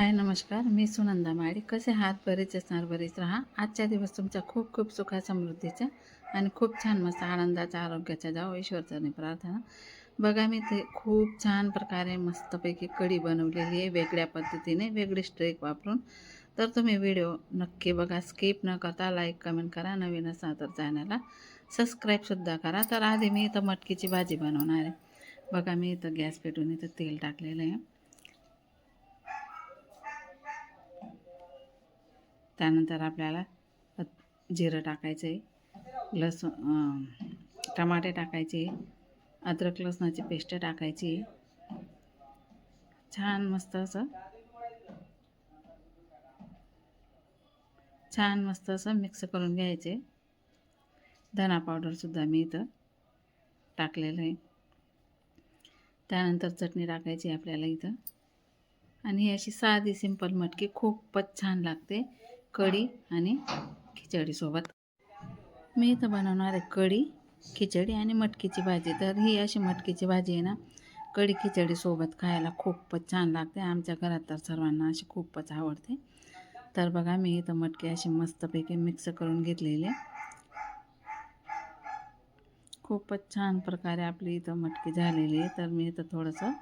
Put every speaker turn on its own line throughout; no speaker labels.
हाय नमस्कार. मी सुनंदा माळी. कसे हात बरेच असणार बरेच राहा. आजच्या दिवस तुमच्या खूप खूप सुखा समृद्धीचा आणि खूप छान मस्त आनंदाचा आरोग्याच्या जाओ ईश्वरचरणी प्रार्थना. बघा मी ते खूप छान प्रकारे मस्तपैकी कढी बनवलेली आहे. वेगळ्या पद्धतीने वेगळी स्ट्रेक वापरून. तर तुम्ही व्हिडिओ नक्की बघा. स्किप न करता लाईक कमेंट करा. नवीन असा तर चॅनलला सबस्क्राईबसुद्धा करा. तर आधी मी इथं मटकीची भाजी बनवणार आहे. बघा मी इथं गॅस पेटून इथं तेल टाकलेलं आहे. त्यानंतर आपल्याला जिरं टाकायचं आहे लसूण टमाटे टाकायचे अद्रक लसणाची पेस्ट टाकायची. छान मस्त असं छान मस्त असं मिक्स करून घ्यायचे. धना पावडरसुद्धा मी इथं टाकलेलं आहे. त्यानंतर चटणी टाकायची आपल्याला इथं. आणि ही अशी साधी सिंपल मटकी खूपच छान लागते. कढी आणि खिचडीसोबत मी इथं बनवणार आहे कढी खिचडी आणि मटकीची भाजी. तर ही अशी मटकीची भाजी आहे ना कढी खिचडीसोबत खायला खूपच छान लागते. आमच्या घरात तर सर्वांना अशी खूपच आवडते. तर बघा मी इथं मटकी अशी मस्तपैकी मिक्स करून घेतलेली आहे. खूपच छान प्रकारे आपली इथं मटकी झालेली आहे. तर मी इथं थोडंसं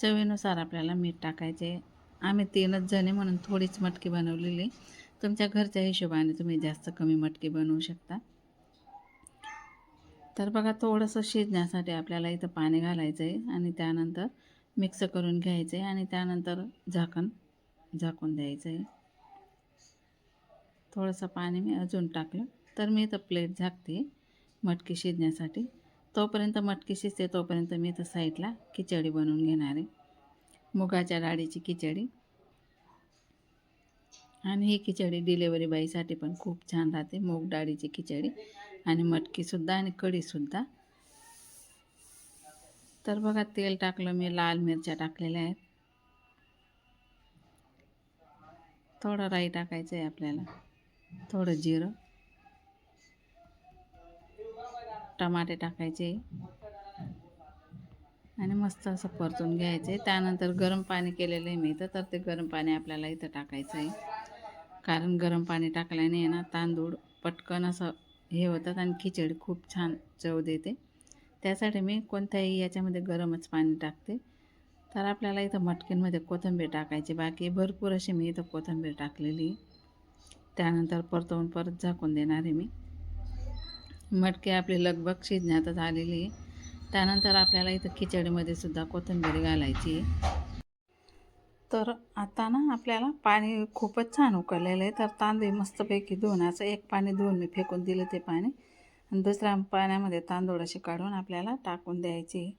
चवीनुसार आपल्याला मीठ टाकायचे. आम्ही तीनच जणे म्हणून थोडीच मटकी बनवलेली आहे. तुमच्या घरच्या हिशोबाने तुम्ही जास्त कमी मटकी बनवू शकता. तर बघा थोडंसं शिजण्यासाठी आपल्याला इथं पाणी घालायचं आहे आणि त्यानंतर मिक्स करून घ्यायचं आहे आणि त्यानंतर झाकण झाकून द्यायचं आहे थोडंसं पाणी मी अजून टाकलं तर मी इथं प्लेट झाकते मटकी शिजण्यासाठी. तोपर्यंत मटकी शिजते तोपर्यंत मी इथं साईडला खिचडी बनवून घेणार आहे. मुगाच्या डाळीची खिचडी. आणि ही खिचडी डिलेवरी बाईसाठी पण खूप छान राहते मूग डाळीची खिचडी आणि मटकीसुद्धा आणि कढीसुद्धा तर बघा तेल टाकलं मी लाल मिरच्या टाकलेल्या आहेत. थोडं राई टाकायचं आहे आपल्याला. थोडं जिरं. टमाटे टाकायचे. आणि मस्त असं परतून घ्यायचे. त्यानंतर गरम पाणी केलेलं आहे मी इथं तर ते गरम पाणी आपल्याला इथं टाकायचं आहे. कारण गरम पाणी टाकल्याने ना तांदूळ पटकन असं हे होतात आणि खिचडी खूप छान चव देते. त्यासाठी मी कोणत्याही याच्यामध्ये गरमच पाणी टाकते. तर आपल्याला इथं मटकींमध्ये कोथिंबीर टाकायची. बाकी भरपूर अशी मी इथं कोथिंबीर टाकलेली. त्यानंतर परतवून परत झाकून देणार आहे मी. मटकी आपली लगबग शिजण्यातच आलेली आहे. त्यानंतर आपल्याला इथं खिचडीमध्ये सुद्धा कोथिंबीर घालायची आहे. तर आता ना आपल्याला पाणी खूपच छान उकळलेलं आहे. तर तांदूळ मस्तपैकी धुवून असं एक पाणी धुवून मी फेकून दिलं ते पाणी. आणि दुसऱ्या पाण्यामध्ये तांदूळ असे काढून आपल्याला टाकून द्यायचे.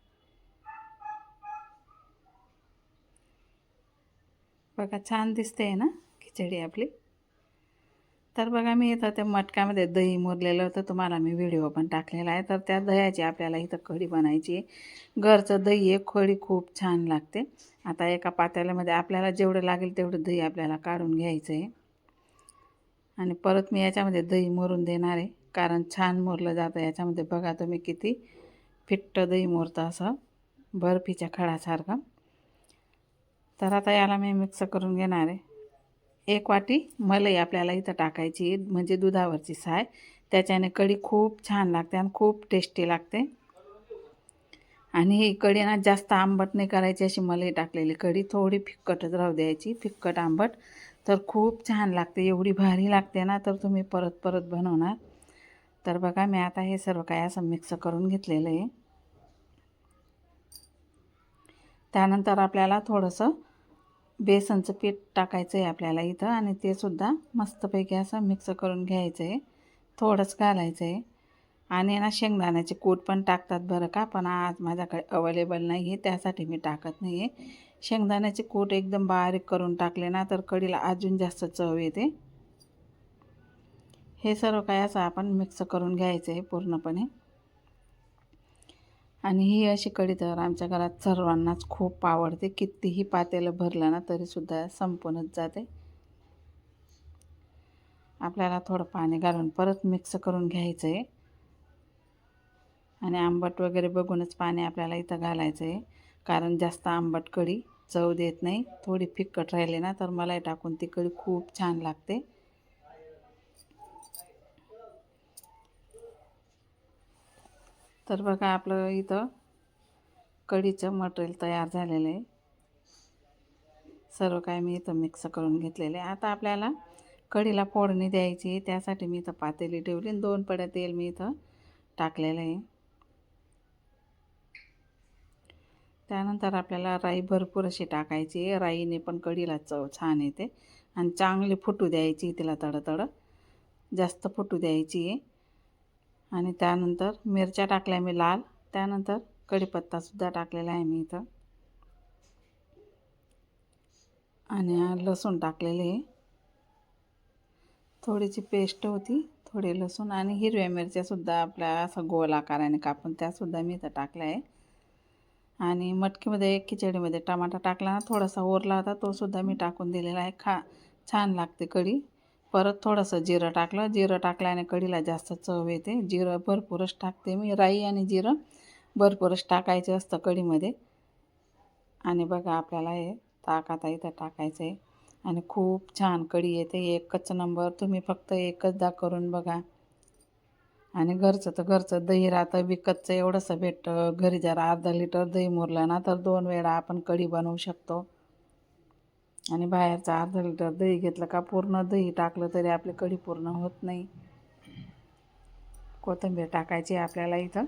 बघा छान दिसते आहे ना खिचडी आपली. तर बघा मी इथं त्या मटक्यामध्ये दही मुरलेलं होतं. तुम्हाला मी व्हिडिओ पण टाकलेला आहे. तर त्या दह्याची आपल्याला इथं कढी बनायची आहे. घरचं दही आहे. खडी खूप छान लागते. आता एका पातेल्यामध्ये आपल्याला जेवढं लागेल तेवढं दही आपल्याला काढून घ्यायचं आहे. आणि परत मी याच्यामध्ये दही मोरून देणार आहे. कारण छान मोरलं जातं. याच्यामध्ये बघा तुम्ही किती फिट्ट दही मोरतं असं. बर्फीच्या खडासारखं. तर आता याला मी मिक्स करून घेणार आहे. एक वाटी मलाई आपल्याला इथं टाकायची म्हणजे दुधावरची साय. त्याच्याने कढी खूप छान लागते आणि खूप टेस्टी लागते. आणि ही कढी ना जास्त आंबट नाही करायची अशी मलई टाकलेली कढी. थोडी फिक्कटच राहू द्यायची फिक्कट आंबट. तर खूप छान लागते एवढी भारी लागते ना तर तुम्ही परत परत बनवणार. तर बघा मी आता हे सर्व काय असं मिक्स करून घेतलेलं आहे. त्यानंतर आपल्याला थोडंसं बेसनचं पीठ टाकायचं आहे आपल्याला इथं आणि ते सुद्धा मस्तपैकी असं मिक्स करून घ्यायचं आहे थोडंच घालायचं आहे आणि ना शेंगदाण्याचे कूट पण टाकतात बरं का पण आज माझ्याकडे अवेलेबल नाही आहे त्यासाठी मी टाकत नाही आहे शेंगदाण्याचे कूट एकदम बारीक करून टाकले ना तर कढीला अजून जास्त चव येते. हे सर्व काय असं आपण मिक्स करून घ्यायचं आहे पूर्णपणे. आणि ही अशी कढी तर आमच्या घरात सर्वांनाच खूप आवडते. कितीही पातेलं भरलं ना तरीसुद्धा संपूनच जाते. आपल्याला थोडं पाणी घालून परत मिक्स करून घ्यायचं आहे आणि आंबट वगैरे बघूनच पाणी आपल्याला इथं घालायचं आहे कारण जास्त आंबट कढी चव देत नाही. थोडी फिक्कट राहिली ना तर मलाई टाकून ती कढी खूप छान लागते. तर बघा आपलं इथं कढीचं मटेरियल तयार झालेलं आहे. सर्व काय मी इथं मिक्स करून घेतलेलं आहे. आता आपल्याला कढीला फोडणी द्यायची आहे. त्यासाठी मी इथं पातेली ठेवली आणि दोन पड्या तेल मी इथं टाकलेलं आहे. त्यानंतर आपल्याला राई भरपूर अशी टाकायची आहे. राईने पण कढीला चव छान येते. आणि चांगली फुटू द्यायची तिला तडतड. जास्त फुटू द्यायची आहे. आणि त्यानंतर मिरच्या टाकल्या मी लाल. त्यानंतर कढीपत्तासुद्धा टाकलेला आहे मी इथं. आणि लसूण टाकलेले आहे. थोडीशी पेस्ट होती थोडे लसूण आणि हिरव्या मिरच्यासुद्धा आपल्या असं गोल आकाराने कापून त्यासुद्धा मी इथं टाकल्या आहे. आणि मटकीमध्ये खिचडीमध्ये टमाटा टाकला ना थोडासा ओरला होता तोसुद्धा मी टाकून दिलेला आहे. खा छान लागते कढी. परत थोडंसं जिरं टाकलं. जिरं टाकल्याने कढीला जास्त चव येते. जिरं भरपूरच टाकते मी. राई आणि जिरं भरपूरच टाकायचं असतं कढीमध्ये आणि बघा आपल्याला हे ताक आता इथं टाकायचं आहे. आणि खूप छान कढी येते. एकच नंबर. तुम्ही फक्त एकचदा करून बघा. आणि घरचं तर घरचं. दही राहतं विकतचं. एवढंसं भेटतं. घरी जर अर्धा लिटर दही मुरलं ना तर दोन वेळा आपण कढी बनवू शकतो. आणि बाहेरचं अर्धा लिटर दही घेतलं का पूर्ण दही टाकलं तरी आपली कढी पूर्ण होत नाही. कोथिंबीर टाकायची आपल्याला इथं.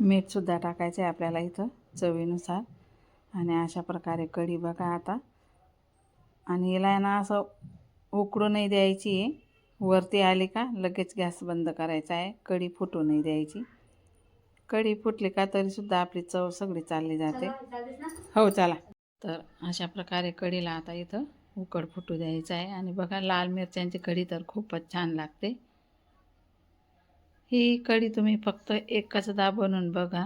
मीठसुद्धा टाकायचं आहे आपल्याला इथं चवीनुसार. आणि अशा प्रकारे कढी बघा आता. आणि हिला ना असं उकडू नाही द्यायची. आहे वरती आली का लगेच गॅस बंद करायचा आहे. कढी फुटू नाही द्यायची. कढी फुटली का तरीसुद्धा आपली चव सगळी चालली जाते. हो चला. तर अशा प्रकारे कढीला आता इथं उकड फुटू द्यायचं आहे. आणि बघा लाल मिरच्यांची कढी तर खूपच छान लागते. ही कढी तुम्ही फक्त एकचदा बनवून बघा.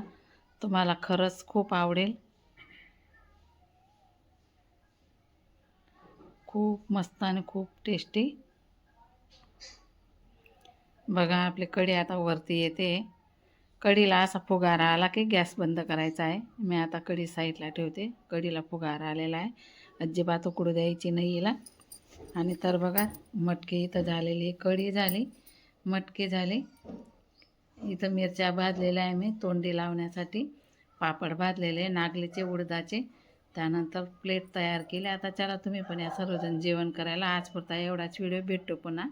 तुम्हाला खरंच खूप आवडेल. खूप मस्त आणि खूप टेस्टी बघा आपली कढी आता वरती येते. कढीला असा फुगारा आला की गॅस बंद करायचा आहे. मी आता कढी साईडला ठेवते. कढीला फुगारा आलेला आहे. अजिबात उकडू द्यायची नाही हिला. आणि तर बघा मटकी इथं झालेली कढी झाली. मटके झाले. इथं मिरच्या भाजलेल्या आहे मी तोंडी लावण्यासाठी. पापड भाजलेले नागलीचे उडदाचे. त्यानंतर प्लेट तयार केले. आता चला तुम्ही पण या सर्वजण जेवण करायला. आज पुरता एवढाच व्हिडिओ. भेटतो पुन्हा.